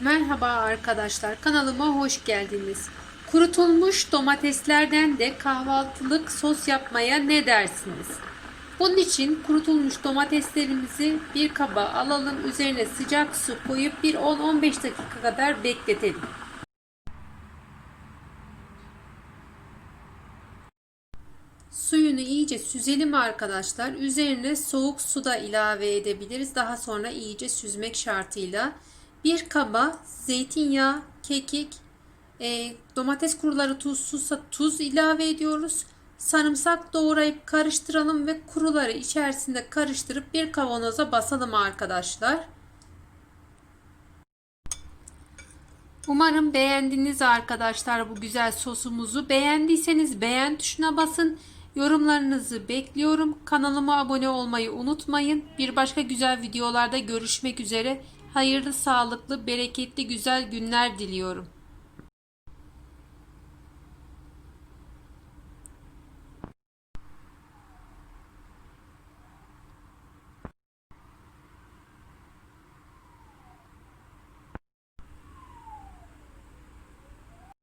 Merhaba arkadaşlar, kanalıma hoş geldiniz. Kurutulmuş domateslerden de kahvaltılık sos yapmaya ne dersiniz? Bunun için kurutulmuş domateslerimizi bir kaba alalım, üzerine sıcak su koyup bir 10-15 dakika kadar bekletelim. Suyunu iyice süzelim arkadaşlar. Üzerine soğuk su da ilave edebiliriz. Daha sonra iyice süzmek şartıyla. Bir kaba zeytinyağı, kekik, e, domates kuruları tuzsuzsa tuz ilave ediyoruz. Sarımsak doğrayıp karıştıralım ve kuruları içerisinde karıştırıp bir kavanoza basalım arkadaşlar. Umarım beğendiniz arkadaşlar bu güzel sosumuzu. Beğendiyseniz beğen tuşuna basın. Yorumlarınızı bekliyorum. Kanalıma abone olmayı unutmayın. Bir başka güzel videolarda görüşmek üzere. Hayırlı, sağlıklı, bereketli, güzel günler diliyorum.